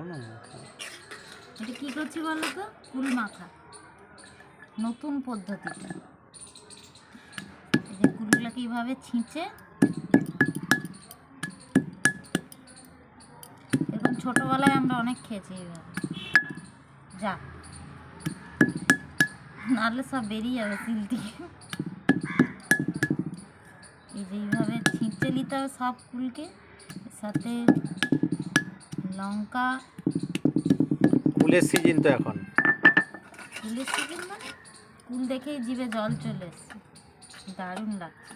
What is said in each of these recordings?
না? এটা কি করছি বলো তো? কুল মাখা। নতুন পদ্ধতিতে এই যে কুলগুলোকে এইভাবে ছিঁচে এরকম ছোটোবেলায় আমরা অনেক খেয়েছি এইভাবে। যা। নাহলে সব বেরিয়ে যাবে সিল থেকে এই যে এইভাবে ছিঁচে নিতে হবে সব কুলকে সাথে লঙ্কা। কুলের সিজন তো এখন। কুলের সিজন মানে কুল দেখেই জিভে জল চলে এসছে। দারুণ লাগছে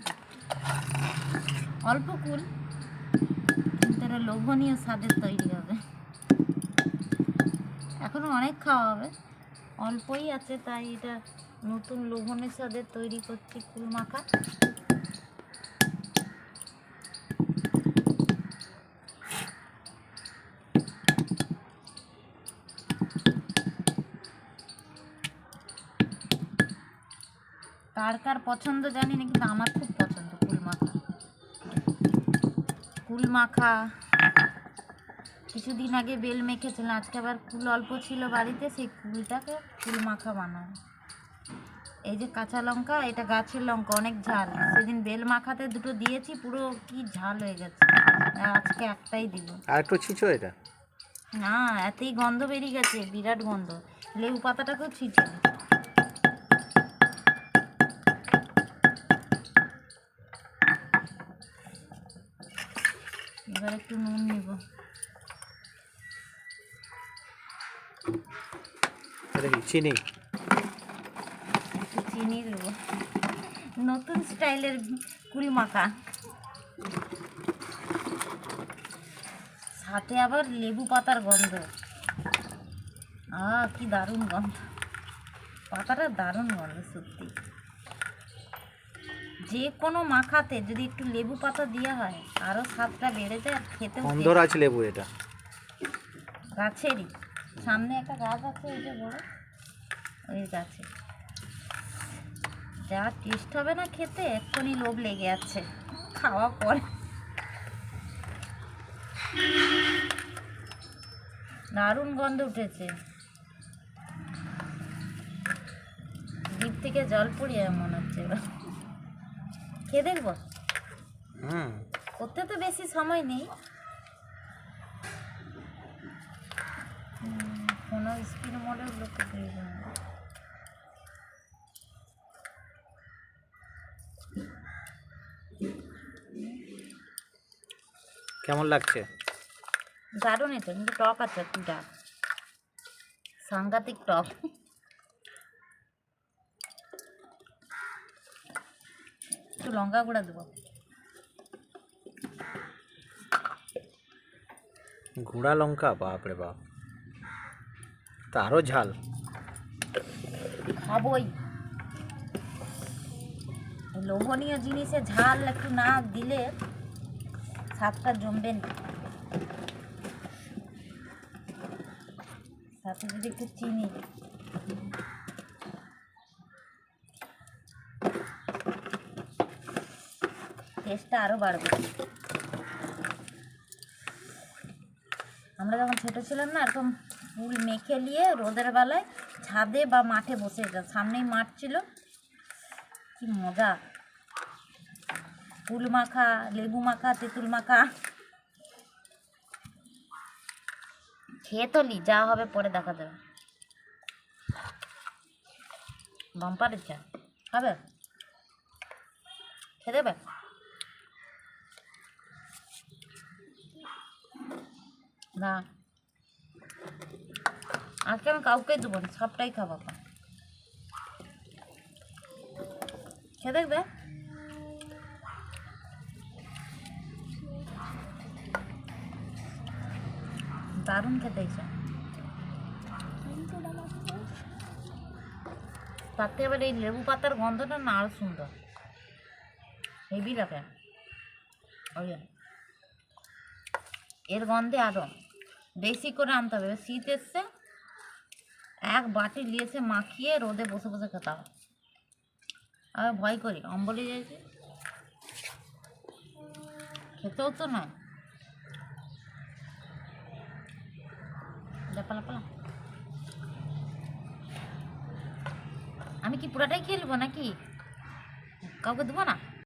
অল্প কুল কিন্তু এটা লোভনীয় স্বাদের তৈরি হবে। এখনও অনেক খাওয়া হবে। অল্পই আছে তাই এটা নতুন লোভনের স্বাদের তৈরি করছি কুল মাখা। কার কার পছন্দ জানি না কিন্তু আমার খুব পছন্দ কুল মাখা কুল মাখা কিছুদিন আগে বেল মেখেছিলাম আজকে আবার কুল অল্প ছিল বাড়িতে সেই কুলটাকে কুল মাখা বানাবো। এই যে কাঁচা লঙ্কা এটা গাছের লঙ্কা অনেক ঝাল। সেদিন বেল মাখাতে দুটো দিয়েছি পুরো কি ঝাল হয়ে গেছে। আজকে একটাই দিব। আর একটু ছিঁচো এটা? না এতই গন্ধ বেরিয়ে গেছে বিরাট গন্ধ। লেবু পাতাটাকেও ছিটে এটা কি চিনি চিনি দেবো। নতুন স্টাইলের কুল মাখা। সাথে আবার লেবু পাতার গন্ধ। আ কি দারুণ গন্ধ। পাতাটা দারুণ গন্ধ সত্যি। যে কোনো মাখাতে যদি একটু লেবু পাতা দেওয়া হয় আরও স্বাদটা বেড়ে যায় আর খেতেও গন্ধরাজ লেবু এটা। গাছেরই। সামনে একটা গাছ আছে ওই যে বড়। ওই গাছে। যা টেস্ট হবে না খেতে এক্ষুনি লোভ লেগে যাচ্ছে। খাওয়া পরে। দারুণ গন্ধ উঠেছে। জিভ থেকে জল পড়িয়ে মনে হচ্ছে খেয়ে দেখব? করতে তো বেশি সময় নেই। কোনো স্পিড মোডে লোকে কেমন লাগছে? দারুণ এটা কিন্তু টক আছে কুটা সাংঘাতিক টক। একটু লঙ্কা গুঁড়া দেবো। গুঁড়া লঙ্কা? বাপরে বাপ। তা আরও ঝাল লোভনীয় জিনিসে ঝাল একটু না দিলে স্বাদটা জমবে না। সাথে যদি একটু চিনি। টেস্টটা আরও বাড়বে। আমরা যখন ছোটো ছিলাম না এরকম ফুল মেখে নিয়ে রোদের বেলায় ছাদে বা মাঠে বসে যেতাম। সামনেই মাঠ ছিল। কি মজা। ফুল মাখা, লেবু মাখা, তেঁতুল মাখা। খেয়ে তো লি যা হবে পরে দেখা যাবে। বাম্পারের চা। খাবে? খেয়ে দেবে? না। আজকে আমি কাউকে দেবো না? সবটাই খাব। খেয়ে দেখবে? দারুণ খেতে হয়েছে তার থেকে এবার এই লেবু পাতার গন্ধটা না আরও সুন্দর। হেভি লাগে। ওই জন্য। এর গন্ধে আরও বেশি করে আনতে হবে। শীত এসছে, এক বাটি নিয়েছে মাখিয়ে রোদে বসে বসে খেতে হবে। আর ভয় করি অম্বলে যাইছে খেতেও তো নয়। আমি কি পুরাটাই খেলব নাকি? কাউকে দেবো না?